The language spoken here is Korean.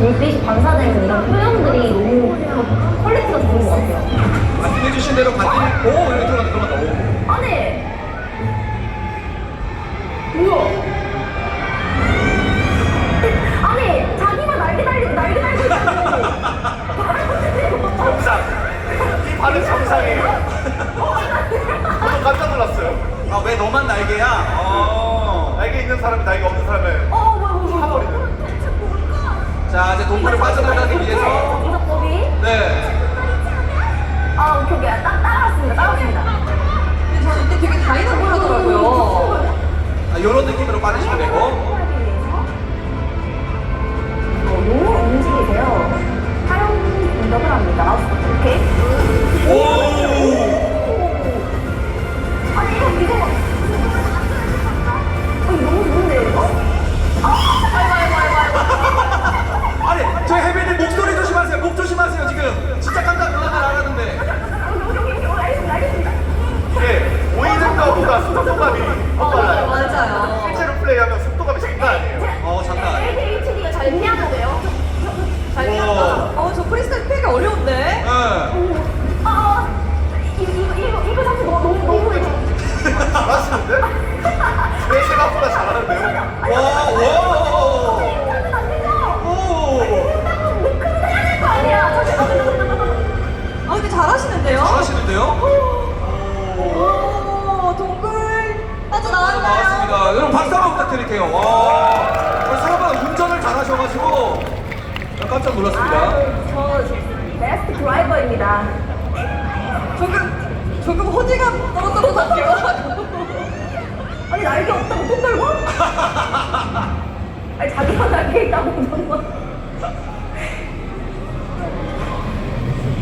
불빛이 반사되는 이런 표현들이 너무 퀄리티가 좋은 것 같아요. 말씀해주신 대로 반드시 오 여기 들어간다 들어간다 오. 아니 뭐야? 아니 자기만 날개 달리고 날개 달고 있다고 정상. 이 반응 정상이에요. 저도 깜짝 놀랐어요. 아 왜 너만 날개야? 어. 날개 있는 사람이 날개 없는 사람을 어 자 이제 동굴을 빠져나가기 위해서 이석법이 네. 아 오케이 오케이 딱 따라왔습니다 따라왔습니다 근데 저는 이때 되게 다이나믹하더라고요. 아, 근데 잘하시는데요? 잘하시는데요? 오, 동굴 빠져나왔나요? 나왔습니다. 여러분 박수 한번 부탁드릴게요. 와. 우리 생각보다 운전을 잘하셔가지고 깜짝 놀랐습니다. 아저 베스트 드라이버입니다 조금, 것같아요. 아니 날개 없다고 또 떨고? 아니 자